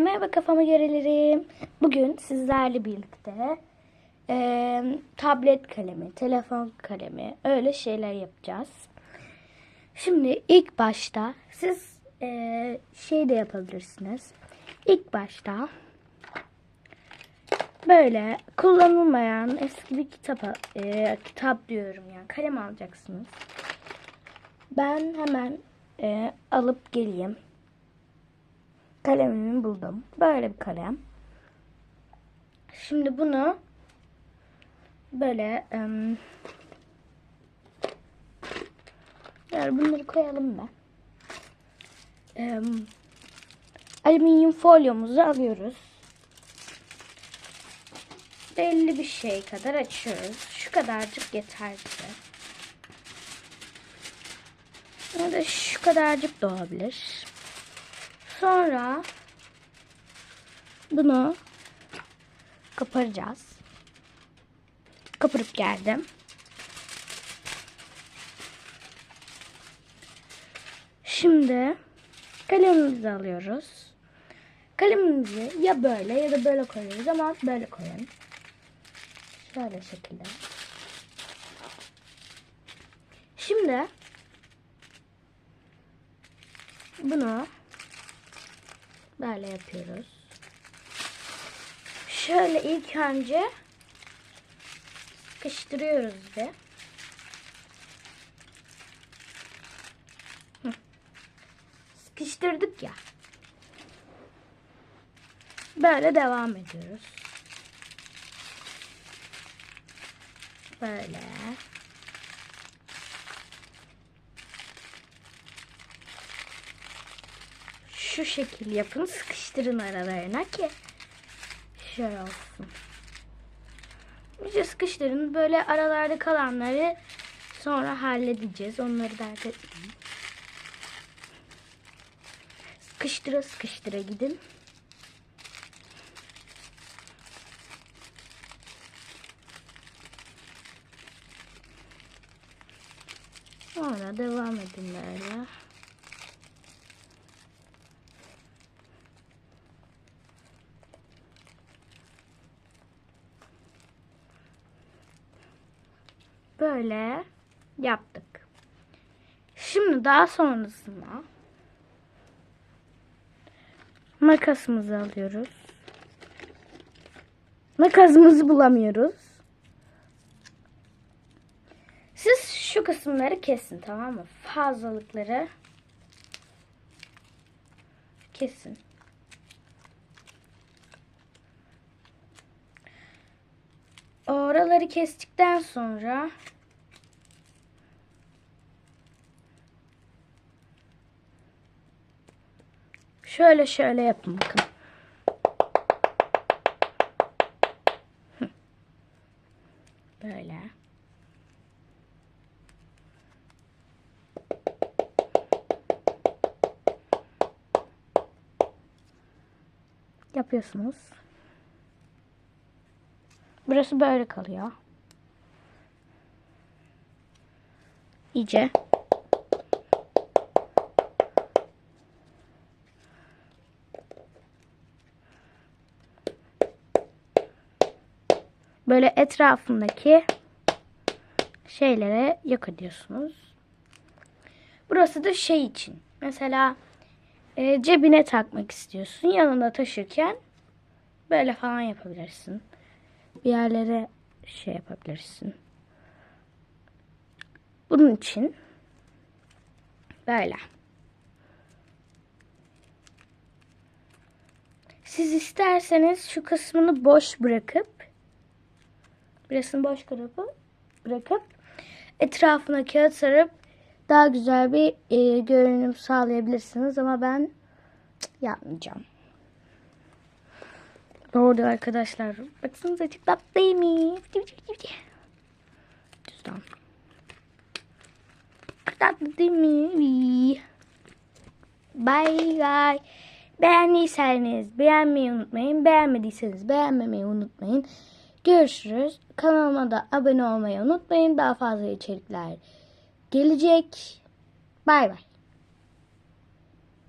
Merhaba kafama görelerim. Bugün sizlerle birlikte e, tablet kalemi, telefon kalemi öyle şeyler yapacağız. Şimdi ilk başta siz e, şey de yapabilirsiniz. İlk başta böyle kullanılmayan eski bir kitap, e, kitap diyorum yani kalem alacaksınız. Ben hemen e, alıp geleyim. Kalemimi buldum. Böyle bir kalem. Şimdi bunu böyle em, yani bunları koyalım da. Em, alüminyum folyomuzu alıyoruz. Belli bir şey kadar açıyoruz. Şu kadarcık yeter bize. Ya da şu kadarcık da olabilir. Sonra bunu koparacağız. Koparıp geldim. Şimdi kalemimizi alıyoruz. Kalemimizi ya böyle ya da böyle koyuyoruz ama böyle koyun. Şöyle şekilde. Şimdi bunu Böyle yapıyoruz. Şöyle ilk önce sıkıştırıyoruz bir. Sıkıştırdık ya. Böyle devam ediyoruz. Böyle. Şu şekil yapın. Sıkıştırın aralarına ki şöyle olsun. İyice sıkıştırın. Böyle aralarda kalanları sonra halledeceğiz. Onları dert etmeyin. Sıkıştıra sıkıştıra gidin. Sonra devam edin böyle. Böyle yaptık. Şimdi daha sonrasında makasımızı alıyoruz. Makasımızı bulamıyoruz. Siz şu kısımları kesin tamam mı? Fazlalıkları kesin. Oraları kestikten sonra şöyle şöyle yapın bakın. Böyle. Yapıyorsunuz. Burası böyle kalıyor. İyice. Böyle etrafındaki şeylere yok ediyorsunuz. Burası da şey için. Mesela e, cebine takmak istiyorsun. Yanında taşırken böyle falan yapabilirsin bir yerlere şey yapabilirsin. Bunun için böyle. Siz isterseniz şu kısmını boş bırakıp burasını boş bırakıp bırakıp etrafına kağıt sarıp daha güzel bir e, görünüm sağlayabilirsiniz ama ben yapmayacağım. Doğru arkadaşlar. Baksanıza çok tatlıymış. Düzden. Tatlı değil mi? Bye bye. Beğendiyseniz beğenmeyi unutmayın. Beğenmediyseniz beğenmemeyi unutmayın. Görüşürüz. Kanalıma da abone olmayı unutmayın. Daha fazla içerikler gelecek. Bay bay.